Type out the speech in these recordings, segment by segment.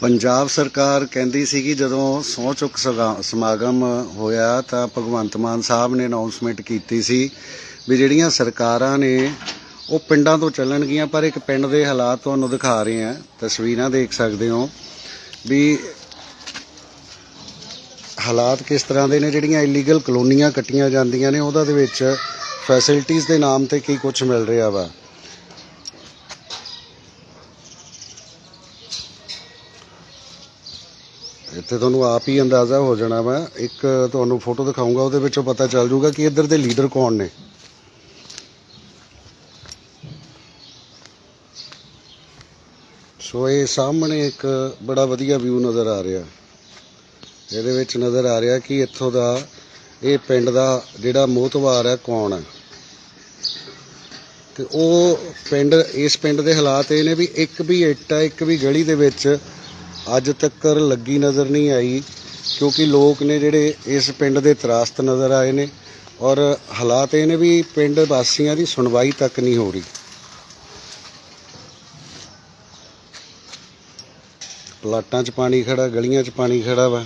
ਪੰਜਾਬ ਸਰਕਾਰ ਕਹਿੰਦੀ ਸੀ ਕਿ ਜਦੋਂ ਸਹੁੰ ਚੁੱਕ ਸਗਾ- ਸਮਾਗਮ ਹੋਇਆ ਤਾਂ ਭਗਵੰਤ ਮਾਨ ਸਾਹਿਬ ਨੇ ਅਨਾਉਂਸਮੈਂਟ ਕੀਤੀ ਸੀ ਵੀ ਜਿਹੜੀਆਂ ਸਰਕਾਰਾਂ ਨੇ ਉਹ ਪਿੰਡਾਂ ਤੋਂ ਚੱਲਣਗੀਆਂ, ਪਰ ਇੱਕ ਪਿੰਡ ਦੇ ਹਾਲਾਤ ਤੁਹਾਨੂੰ ਦਿਖਾ ਰਹੇ ਆ ਤਸਵੀਰਾਂ ਦੇਖ ਸਕਦੇ ਹੋ ਵੀ ਹਾਲਾਤ ਕਿਸ ਤਰ੍ਹਾਂ ਦੇ ਨੇ, ਜਿਹੜੀਆਂ ਇਲੀਗਲ ਕਲੋਨੀਆਂ ਕੱਟੀਆਂ ਜਾਂਦੀਆਂ ਨੇ, ਉਹਦਾ ਦੇ ਵਿੱਚ ਫੈਸਿਲਿਟੀਆਂ ਦੇ ਨਾਮ ਤੇ ਕੀ ਕੁਝ ਮਿਲ ਰਿਹਾ ਵਾ। ਇੱਥੇ ਤੁਹਾਨੂੰ ਆਪ ਹੀ ਅੰਦਾਜ਼ਾ ਹੋ ਜਾਣਾ ਵਾ। ਇੱਕ ਤੁਹਾਨੂੰ ਫੋਟੋ ਦਿਖਾਉਂਗਾ ਉਹਦੇ ਵਿੱਚੋਂ ਪਤਾ ਚੱਲ ਜਾਊਗਾ ਕਿ ਇੱਧਰ ਦੇ ਲੀਡਰ ਕੌਣ ਨੇ। ਸੋ ਇਹ ਸਾਹਮਣੇ ਇੱਕ ਬੜਾ ਵਧੀਆ ਵਿਊ ਨਜ਼ਰ ਆ ਰਿਹਾ। ਇਹਦੇ ਵਿੱਚ ਨਜ਼ਰ ਆ ਰਿਹਾ ਕਿ ਇੱਥੋਂ ਦਾ ਇਹ ਪਿੰਡ ਦਾ ਜਿਹੜਾ ਮੋਹਤਵਾਰ ਹੈ ਕੌਣ ਹੈ। ਤੇ ਉਹ ਪਿੰਡ, ਇਸ ਪਿੰਡ ਦੇ ਹਾਲਾਤ ਇਹ ਨੇ ਵੀ ਇੱਕ ਵੀ ਇੱਟ ਹੈ, ਇੱਕ ਵੀ ਗਲੀ ਦੇ ਵਿੱਚ ਅੱਜ ਤੱਕ ਲੱਗੀ ਨਜ਼ਰ ਨਹੀਂ ਆਈ, ਕਿਉਂਕਿ ਲੋਕ ਨੇ ਜਿਹੜੇ ਇਸ ਪਿੰਡ ਦੇ ਤਰਾਸਤ ਨਜ਼ਰ ਆਏ ਨੇ ਔਰ ਹਾਲਾਤ ਇਹ ਨੇ ਵੀ ਪਿੰਡ ਵਾਸੀਆਂ ਦੀ ਸੁਣਵਾਈ ਤੱਕ ਨਹੀਂ ਹੋ ਰਹੀ। ਪਲਾਟਾਂ 'ਚ ਪਾਣੀ ਖੜਾ ਗਲੀਆਂ 'ਚ ਪਾਣੀ ਖੜਾ ਵਾ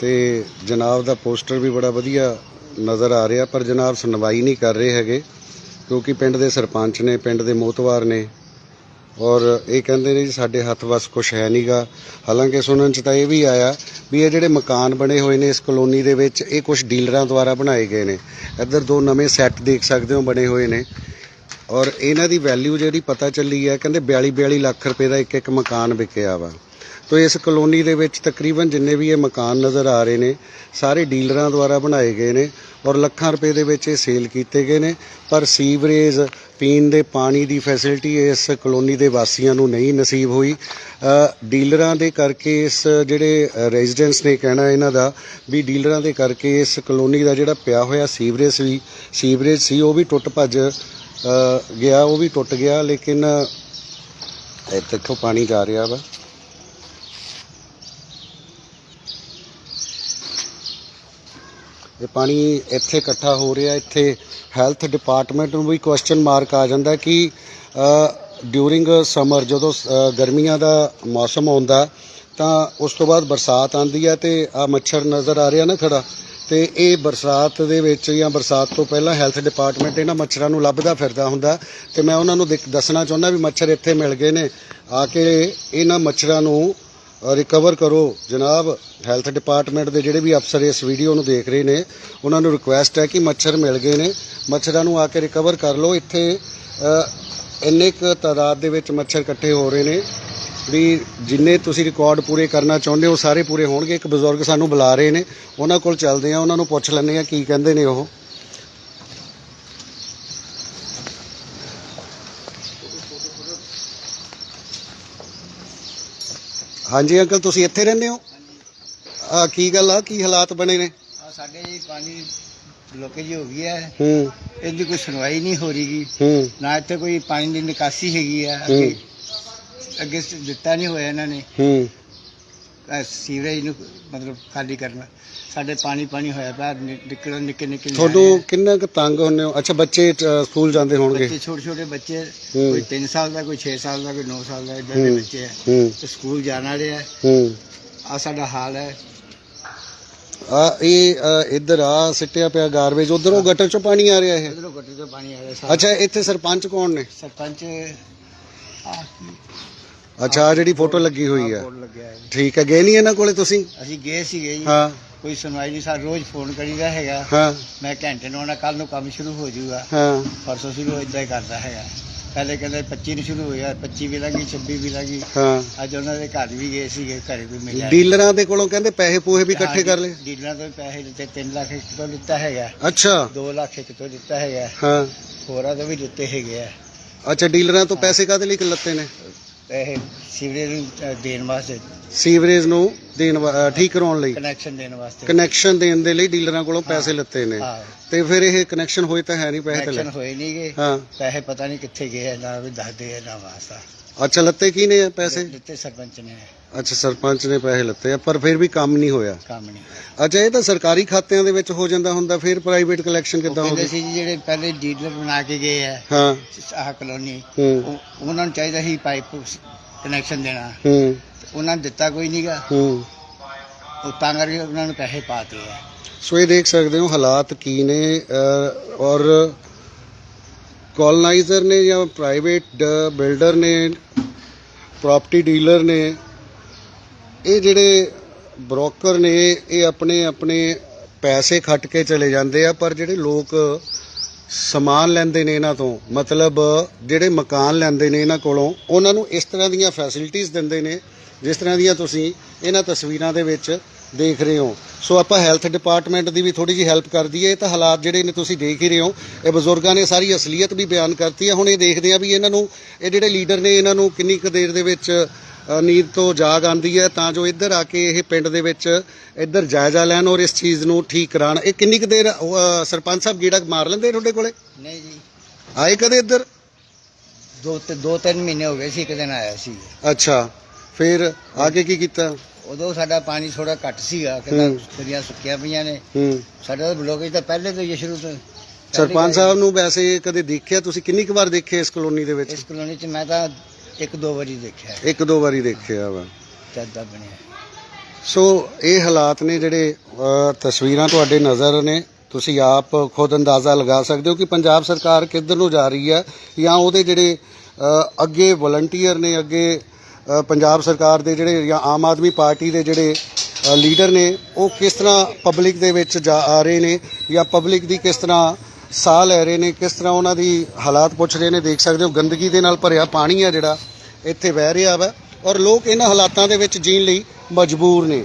ਤੇ ਜਨਾਬ ਦਾ ਪੋਸਟਰ ਵੀ ਬੜਾ ਵਧੀਆ ਨਜ਼ਰ ਆ ਰਿਹਾ, ਪਰ ਜਨਾਬ ਸੁਣਵਾਈ ਨਹੀਂ ਕਰ ਰਹੇ ਹੈਗੇ, ਕਿਉਂਕਿ ਪਿੰਡ ਦੇ ਸਰਪੰਚ ਨੇ, ਪਿੰਡ ਦੇ ਮੋਤਵਾਰ ਨੇ ਔਰ ਇਹ ਕਹਿੰਦੇ ਨੇ ਜੀ, ਸਾਡੇ ਹੱਥ ਵਸ ਕੁਝ ਹੈ ਨਹੀਂਗਾ ਹਾਲਾਂਕਿ ਸੁਣਨ ਚ ਤਾਂ ਇਹ ਵੀ ਆਇਆ ਵੀ ਇਹ ਜਿਹੜੇ ਮਕਾਨ ਬਣੇ ਹੋਏ ਨੇ ਇਸ ਕਲੋਨੀ ਦੇ ਵਿੱਚ, ਇਹ ਕੁਝ ਡੀਲਰਾਂ ਦੁਆਰਾ ਬਣਾਏ ਗਏ ਨੇ। ਇੱਧਰ ਦੋ ਨਵੇਂ ਸੈੱਟ ਦੇਖ ਸਕਦੇ ਹੋ ਬਣੇ ਹੋਏ ਨੇ। ਔਰ ਇਹਨਾਂ ਦੀ ਵੈਲਿਊ ਜਿਹੜੀ ਪਤਾ ਚੱਲੀ ਹੈ, ਕਹਿੰਦੇ 42 42 ਲੱਖ ਰੁਪਏ ਦਾ ਇੱਕ ਇੱਕ ਮਕਾਨ ਵਿਕਿਆ ਵਾ। ਤੋ ਇਸ ਕਲੋਨੀ ਦੇ ਵਿੱਚ ਤਕਰੀਬਨ ਜਿੰਨੇ ਵੀ ਇਹ ਮਕਾਨ ਨਜ਼ਰ ਆ ਰਹੇ ਨੇ, ਸਾਰੇ ਡੀਲਰਾਂ ਦੁਆਰਾ ਬਣਾਏ ਗਏ ਨੇ ਔਰ ਲੱਖਾਂ ਰੁਪਏ ਦੇ ਵਿੱਚ ਇਹ ਸੇਲ ਕੀਤੇ ਗਏ ਨੇ, ਪਰ ਸੀਵਰੇਜ, ਪੀਣ ਦੇ ਪਾਣੀ ਦੀ ਫੈਸਿਲਿਟੀ ਇਸ ਕਲੋਨੀ ਦੇ ਵਾਸੀਆਂ ਨੂੰ ਨਹੀਂ ਨਸੀਬ ਹੋਈ। ਡੀਲਰਾਂ ਦੇ ਕਰਕੇ ਇਸ ਜਿਹੜੇ ਰੈਜ਼ੀਡੈਂਟਸ ਨੇ ਕਹਿਣਾ ਇਹਨਾਂ ਦਾ ਵੀ ਡੀਲਰਾਂ ਦੇ ਕਰਕੇ ਇਸ ਕਲੋਨੀ ਦਾ ਜਿਹੜਾ ਪਿਆ ਹੋਇਆ ਸੀਵਰੇਜ ਵੀ ਸੀਵਰੇਜ ਸੀ, ਉਹ ਵੀ ਟੁੱਟ ਭੱਜ ਗਿਆ, ਉਹ ਵੀ ਟੁੱਟ ਗਿਆ, ਲੇਕਿਨ ਇੱਥੇ ਤੋਂ ਪਾਣੀ ਜਾ ਰਿਹਾ ਵਾ। ਇਹ ਪਾਣੀ ਇੱਥੇ ਇਕੱਠਾ ਹੋ ਰਿਹਾ, ਇੱਥੇ ਹੈਲਥ ਡਿਪਾਰਟਮੈਂਟ ਨੂੰ ਵੀ ਕੁਐਸਚਨ ਮਾਰਕ ਆ ਜਾਂਦਾ ਕਿ ਡਿਊਰਿੰਗ ਸਮਰ ਜਦੋਂ ਗਰਮੀਆਂ ਦਾ ਮੌਸਮ ਆਉਂਦਾ, ਤਾਂ ਉਸ ਤੋਂ ਬਾਅਦ ਬਰਸਾਤ ਆਉਂਦੀ ਹੈ ਤੇ ਆ ਮੱਛਰ ਨਜ਼ਰ ਆ ਰਿਹਾ ਨਾ ਖੜਾ, ਤੇ ਇਹ ਬਰਸਾਤ ਦੇ ਵਿੱਚ ਜਾਂ ਬਰਸਾਤ ਤੋਂ ਪਹਿਲਾਂ ਹੈਲਥ ਡਿਪਾਰਟਮੈਂਟ ਇਹਨਾਂ ਮੱਛਰਾਂ ਨੂੰ ਲੱਭਦਾ ਫਿਰਦਾ ਹੁੰਦਾ ਤੇ ਮੈਂ ਉਹਨਾਂ ਨੂੰ ਦਿਖ- ਦੱਸਣਾ ਚਾਹੁੰਦਾ ਵੀ ਮੱਛਰ ਇੱਥੇ ਮਿਲ ਗਏ ਨੇ, ਆ ਕੇ ਇਹਨਾਂ ਮੱਛਰਾਂ ਨੂੰ ਰਿਕਵਰ ਕਰੋ। ਜਨਾਬ, ਹੈਲਥ ਡਿਪਾਰਟਮੈਂਟ ਦੇ ਜਿਹੜੇ ਵੀ ਅਫਸਰ ਇਸ ਵੀਡੀਓ ਨੂੰ ਦੇਖ ਰਹੇ ਨੇ, ਉਹਨਾਂ ਨੂੰ ਰਿਕੁਐਸਟ ਹੈ ਕਿ ਮੱਛਰ ਮਿਲ ਗਏ ਨੇ। ਮੱਛਰਾਂ ਨੂੰ ਆ ਕੇ ਰਿਕਵਰ ਕਰ ਲਓ। ਇੱਥੇ ਇੰਨੇ ਕੁ ਤਾਦਾਦ ਦੇ ਵਿੱਚ ਮੱਛਰ ਇਕੱਠੇ ਹੋ ਰਹੇ ਨੇ। ਵੀ ਜਿੰਨੇ ਤੁਸੀਂ ਰਿਕਾਰਡ ਪੂਰੇ ਕਰਨਾ ਚਾਹੁੰਦੇ ਹੋ ਸਾਰੇ ਪੂਰੇ ਹੋਣਗੇ। ਇੱਕ ਬਜ਼ੁਰਗ ਸਾਨੂੰ ਬੁਲਾ ਰਹੇ ਨੇ। ਉਹਨਾਂ ਕੋਲ ਚੱਲਦੇ ਆ ਉਹਨਾਂ ਨੂੰ ਪੁੱਛ ਲੈਂਦੇ ਆ ਕੀ ਕਹਿੰਦੇ ਨੇ ਉਹ। ਹਾਂਜੀ ਅੰਕਲ ਤੁਸੀਂ ਇੱਥੇ ਰਹਿੰਦੇ ਹੋ? ਆ ਕੀ ਗੱਲ ਆ? ਕੀ ਹਾਲਾਤ ਬਣੇ ਨੇ? ਆ ਸਾਡੇ ਜੀ ਪਾਣੀ ਬਲੋਕੇਜ ਹੋ ਗਈ ਹੈ। ਹੂੰ। ਇਹਦੀ ਕੋਈ ਸੁਣਵਾਈ ਨਹੀਂ ਹੋ ਰਹੀਗੀ। ਹੂੰ। ਨਾ ਇੱਥੇ ਕੋਈ ਪਾਣੀ ਦੀ ਨਿਕਾਸੀ ਹੈਗੀ ਹੈ। ਅੱਗੇ ਅੱਗੇ ਦਿੱਤਾ ਨਹੀਂ ਹੋਇਆ ਇਹਨਾਂ ਨੇ। ਹੂੰ। ਸੀਵਰੇਜ ਨੂੰ ਮਤਲਬ ਖਾਲੀ ਕਰਨਾ ਸਾਡੇ ਪਾਣੀ ਪਾਣੀ ਹੋਇਆ ਪਿਆ ਨਿ- ਨਿਕਲਣ ਨਿੱਕੇ ਨਿੱਕੇ ਤੁਹਾਨੂੰ ਕਿੰਨਾ ਕੁ ਤੰਗ ਹੁੰਦੇ ਹੋ? ਅੱਛਾ ਬੱਚੇ ਅ, ਸਕੂਲ ਜਾਂਦੇ ਹੋਣਗੇ। ਬੱਚੇ ਛੋਟੇ ਛੋਟੇ ਬੱਚੇ ਹੂੰ। ਕੋਈ 3 ਸਾਲ ਦਾ ਕੋਈ 6 ਸਾਲ ਦਾ ਕੋਈ 9 ਸਾਲ ਦਾ ਇਦਾਂ ਦੇ ਹੂੰ। ਬੱਚੇ ਹੂੰ। ਤੇ ਸਕੂਲ ਜਾਣ ਵਾਲੇ ਹੈ ਹੂੰ। ਆ ਸਾਡਾ ਹਾਲ ਹੈ। ਆ ਇਹ ਅ, ਇੱਧਰ ਆ ਸਿੱਟਿਆ ਪਿਆ ਗਾਰਬੇਜ ਉਧਰੋਂ ਗਟਰ ਚੋਂ ਪਾਣੀ ਆ ਰਿਹਾ ਇਹ? ਇਧਰੋਂ ਗੱਟੇ ਤੋਂ ਪਾਣੀ ਆ ਰਿਹਾ ਸਾਰਾ। ਅੱਛਾ ਇੱਥੇ ਸਰਪੰਚ ਕੌਣ ਨੇ? ਸਰਪੰਚ ਆ ਅੱਛਾ ਜਿਹੜੀ ਫੋਟੋ ਲੱਗੀ ਹੋਈ ਆ ਲੱਗਿਆ ਹੈ। ਠੀਕ ਹੈ ਗਏ ਨਹੀਂ ਇਹਨਾਂ ਕੋਲੇ ਤੁਸੀਂ? ਅਸੀਂ ਗਏ ਸੀਗੇ ਜੀ। ਹਾਂ। ਕੋਈ ਸੁਣਵਾਈ ਨਹੀਂ ਸਾ ਰੋਜ਼ ਫੋਨ ਕਰੀਦਾ ਹੈਗਾ। ਹਾਂ। ਮੈਂ ਘੰਟੇ ਨੂੰ ਆਉਣਾ ਕੱਲ ਨੂੰ ਕੰਮ ਸ਼ੁਰੂ ਹੋ ਜਾਊਗਾ। ਹਾਂ। ਪਰਸੋਂ ਸ਼ੁਰੂ ਇਦਾਂ ਹੀ ਕਰਦਾ ਹੈਗਾ। ਪਹਿਲੇ ਕਹਿੰਦੇ 25 ਨੂੰ ਸ਼ੁਰੂ ਹੋਇਆ 25 ਵੀ ਲੱਗੀ 26 ਵੀ ਲੱਗੀ ਹਾਂ। ਅੱਜ ਉਹਨਾਂ ਦੇ ਘਰ ਵੀ ਗਏ ਸੀਗੇ ਘਰੇ ਵੀ ਮਿਲਿਆ। ਡੀਲਰਾਂ ਦੇ ਕੋਲੋਂ ਕਹਿੰਦੇ ਪੈਸੇ ਪੂਹੇ ਵੀ ਇਕੱਠੇ ਕਰ ਲਏ? ਡੀਲਰਾਂ ਤੋਂ ਵੀ ਪੈਸੇ ਦਿੱਤੇ 3 ਲੱਖ ਇੱਕ ਤੋਂ ਦਿੱਤਾ ਹੈਗਾ। ਅੱਛਾ। 2 ਲੱਖ ਇੱਕ ਤੋਂ ਦਿੱਤਾ ਹੈਗਾ। ਹਾਂ। ਹੋਰਾਂ ਤੋਂ ਵੀ ਦਿੱਤੇ ਹੈਗੇ ਆ। ਅੱਛਾ ਡੀਲਰਾਂ ਤੋਂ ਪੈਸੇ ਕਾਹਦੇ ਲਈ ਲੱਤੇ ਨੇ? ਸੀਵਰੇਜ ਨੂੰ ਅ, ਦੇਣ ਵਾਸਤੇ ਸੀਵਰੇਜ ਨੂੰ ਦੇਣ ਵਾ- ਅ, ਠੀਕ ਕਰਾਉਣ ਲਈ। ਕਨੈਕਸ਼ਨ ਦੇਣ ਵਾਸਤੇ। ਕਨੈਕਸ਼ਨ ਦੇਣ ਦੇ ਲਈ ਡੀਲਰਾਂ ਕੋਲੋਂ ਪੈਸੇ ਲੱਤੇ ਨੇ। ਹਾਂ। ਤੇ ਫਿਰ ਇਹ ਕਨੈਕਸ਼ਨ ਹੋਏ ਤਾਂ ਹੈ ਨਹੀਂ ਪੈਸੇ ਕਨੈਕਸ਼ਨ ਤੇ। ਹੋਏ ਨਹੀਂਗੇ ਹਾਂ। ਪੈਸੇ ਪਤਾ ਨਹੀਂ ਕਿੱਥੇ ਗਏ ਆ, ਨਾ ਵੀ ਦੱਸਦੇ ਆ ਨਾ ਵਾਸਤਾ। ਅੱਛਾ ਲੱਤੇ ਕੀ ਨੇ ਪੈਸੇ? ਦਿੱਤੇ ਸਰਪੰਚ ਨੇ। ਅੱਛਾ ਸਰਪੰਚ ਨੇ ਪੈਸੇ ਲੱਤੇ ਆ ਪਰ ਫਿਰ ਵੀ ਕੰਮ ਨਹੀਂ ਹੋਇਆ। ਕੰਮ ਨਹੀਂ ਅੱਛਾ ਇਹ ਤਾਂ ਸਰਕਾਰੀ ਖਾਤਿਆਂ ਦੇ ਵਿੱਚ ਹੋ ਜਾਂਦਾ ਹੁੰਦਾ ਫਿਰ ਪ੍ਰਾਈਵੇਟ ਕਲੈਕਸ਼ਨ ਕਿੱਦਾਂ ਕਹਿੰਦੇ ਹੋਵੇ? ਸੀ ਜੀ ਜਿਹੜੇ ਪਹਿਲੇ ਡੀਲਰ ਬਣਾ ਕੇ ਗਏ ਆ ਹਾਂ। ਆਹ ਕਲੋਨੀ ਹੂੰ। ਉਹ- ਉਹਨਾਂ ਨੂੰ ਚਾਹੀਦਾ ਸੀ ਪਾਈਪ ਕਨੈਕਸ਼ਨ ਦੇਣਾ। ਹੂੰ। ਉਹਨਾਂ ਨੇ ਦਿੱਤਾ ਕੋਈ ਨਹੀਂਗਾ ਹੂੰ। ਉਹ ਤਾਂ ਕਰਕੇ ਉਹਨਾਂ ਨੂੰ ਪੈਸੇ ਪਾਤੇ ਆ। ਸੋ ਇਹ ਦੇਖ ਸਕਦੇ ਹੋ ਹਾਲਾਤ ਕੀ ਨੇ ਅ, ਔਰ ਕੋਲੋਨਾਈਜ਼ਰ ਨੇ ਜਾਂ ਪ੍ਰਾਈਵੇਟ ਬਿਲਡਰ ਨੇ ਪ੍ਰਾਪਰਟੀ ਡੀਲਰ ਨੇ ਇਹ ਜਿਹੜੇ ਬ੍ਰੋਕਰ ਨੇ, ਇਹ ਆਪਣੇ ਆਪਣੇ ਪੈਸੇ ਖੱਟ ਕੇ ਚਲੇ ਜਾਂਦੇ ਆ, ਪਰ ਜਿਹੜੇ ਲੋਕ ਸਮਾਨ ਲੈਂਦੇ ਨੇ ਇਹਨਾਂ ਤੋਂ, ਮਤਲਬ ਜਿਹੜੇ ਮਕਾਨ ਲੈਂਦੇ ਨੇ ਇਹਨਾਂ ਕੋਲੋਂ, ਉਹਨਾਂ ਨੂੰ ਇਸ ਤਰ੍ਹਾਂ ਦੀਆਂ ਫੈਸਿਲਿਟੀਆਂ ਦਿੰਦੇ ਨੇ, ਜਿਸ ਤਰ੍ਹਾਂ ਦੀਆਂ ਤੁਸੀਂ ਇਹਨਾਂ ਤਸਵੀਰਾਂ ਦੇ ਵਿੱਚ ਦੇਖ ਰਹੇ ਹੋ। ਸੋ ਆਪਾਂ ਹੈਲਥ ਡਿਪਾਰਟਮੈਂਟ ਦੀ ਵੀ ਥੋੜੀ ਜਿਹੀ ਹੈਲਪ ਕਰ ਦਈਏ, ਇਹ ਤਾਂ ਹਾਲਾਤ ਜਿਹੜੇ ਨੇ ਤੁਸੀਂ ਦੇਖ ਹੀ ਰਹੇ ਹੋ। ਇਹ ਬਜ਼ੁਰਗਾਂ ਨੇ ਸਾਰੀ ਅਸਲੀਅਤ ਵੀ ਬਿਆਨ ਕਰਤੀ ਹੈ ਹੁਣ ਇਹ ਦੇਖਦੇ ਆ ਵੀ ਇਹਨਾਂ ਨੂੰ, ਇਹ ਜਿਹੜੇ ਲੀਡਰ ਨੇ, ਇਹਨਾਂ ਨੂੰ ਕਿੰਨੀ ਕੁ ਦੇਰ ਦੇ ਵਿੱਚ ਨੀਂਦ ਤੋਂ ਜਾਗ ਆਂਦੀ ਹੈ ਤਾਂ ਜੋ ਇੱਧਰ ਆ ਕੇ ਇਹ ਪਿੰਡ ਦੇ ਵਿੱਚ ਇੱਧਰ ਜਾਇਜ਼ਾ ਲੈਣ ਔਰ ਇਸ ਚੀਜ਼ ਨੂੰ ਠੀਕ ਕਰਾਉਣ। ਇਹ ਕਿੰਨੀ ਕੁ ਦੇਰ ਸਰਪੰਚ ਸਾਹਿਬ ਗੀੜਾ ਮਾਰ ਲੈਂਦੇ ਤੁਹਾਡੇ ਕੋਲੇ? ਨਹੀਂ ਜੀ। ਆਏ ਕਦੇ ਇੱਧਰ? ਦੋ ਤੇ ਦੋ ਤਿੰਨ ਮਹੀਨੇ ਹੋ ਗਏ ਸੀ ਇੱਕ ਦਿਨ ਆਇਆ ਸੀ। ਅੱਛਾ ਫਿਰ ਆਗੇ ਕੀ ਕੀਤਾ? ਉਦੋਂ ਸਾਡਾ ਪਾਣੀ ਥੋੜਾ ਘੱਟ ਸੀਗਾ ਹੂੰ। ਕਹਿੰਦਾ ਦਰਿਆ ਸੁੱਕੀਆਂ ਪਈਆਂ ਨੇ। ਹੂੰ। ਸਾਡਾ ਤਾਂ ਬਲੋਕੇਜ ਤਾਂ ਪਹਿਲੇ ਤੋਂ ਹੀ ਹੈ ਸ਼ੁਰੂ ਤੋਂ। ਸਰਪੰਚ ਸਾਹਿਬ ਨੂੰ ਵੈਸੇ ਕਦੇ ਦੇਖਿਆ? ਤੁਸੀਂ ਕਿੰਨੀ ਕੁ ਵਾਰ ਦੇਖੇ ਇਸ ਕਲੋਨੀ ਦੇ ਵਿੱਚ? ਇਸ ਕਲੋਨੀ 'ਚ ਮੈਂ ਤਾਂ ਇੱਕ ਦੋ ਵਾਰੀ ਦੇਖਿਆ। ਇੱਕ ਦੋ ਵਾਰੀ ਦੇਖਿਆ ਵਾ। ਜਦ ਦਾ ਬਣਿਆ। ਸੋ ਇਹ ਹਾਲਾਤ ਨੇ ਜਿਹੜੇ ਅ, ਤਸਵੀਰਾਂ ਤੁਹਾਡੇ ਨਜ਼ਰ ਨੇ। ਤੁਸੀਂ ਆਪ ਖੁਦ ਅੰਦਾਜ਼ਾ ਲਗਾ ਸਕਦੇ ਹੋ ਕਿ ਪੰਜਾਬ ਸਰਕਾਰ ਕਿੱਧਰ ਨੂੰ ਜਾ ਰਹੀ ਹੈ ਜਾਂ ਉਹਦੇ ਜਿਹੜੇ ਅ, ਅੱਗੇ ਵਲੰਟੀਅਰ ਨੇ ਅੱਗੇ ਅ, ਪੰਜਾਬ ਸਰਕਾਰ ਦੇ ਜਿਹੜੇ ਜਾਂ ਆਮ ਆਦਮੀ ਪਾਰਟੀ ਦੇ ਜਿਹੜੇ ਲੀਡਰ ਨੇ ਉਹ ਕਿਸ ਤਰ੍ਹਾਂ ਪਬਲਿਕ ਦੇ ਵਿੱਚ ਜਾ ਆ ਰਹੇ ਨੇ ਜਾਂ ਪਬਲਿਕ ਦੀ ਕਿਸ ਤਰ੍ਹਾਂ ਸਾਹ ਲੈ ਰਹੇ ਨੇ, ਕਿਸ ਤਰ੍ਹਾਂ ਉਹਨਾਂ ਦੀ ਹਾਲਾਤ ਪੁੱਛ ਰਹੇ ਨੇ, ਦੇਖ ਸਕਦੇ ਹੋ, ਗੰਦਗੀ ਦੇ ਨਾਲ ਭਰਿਆ ਪਾਣੀ ਆ ਜਿਹੜਾ, ਇੱਥੇ ਵਹਿ ਰਿਹਾ ਵਾ ਔਰ ਲੋਕ ਇਹਨਾਂ ਹਾਲਾਤਾਂ ਦੇ ਵਿੱਚ ਜੀਣ ਲਈ ਮਜਬੂਰ ਨੇ।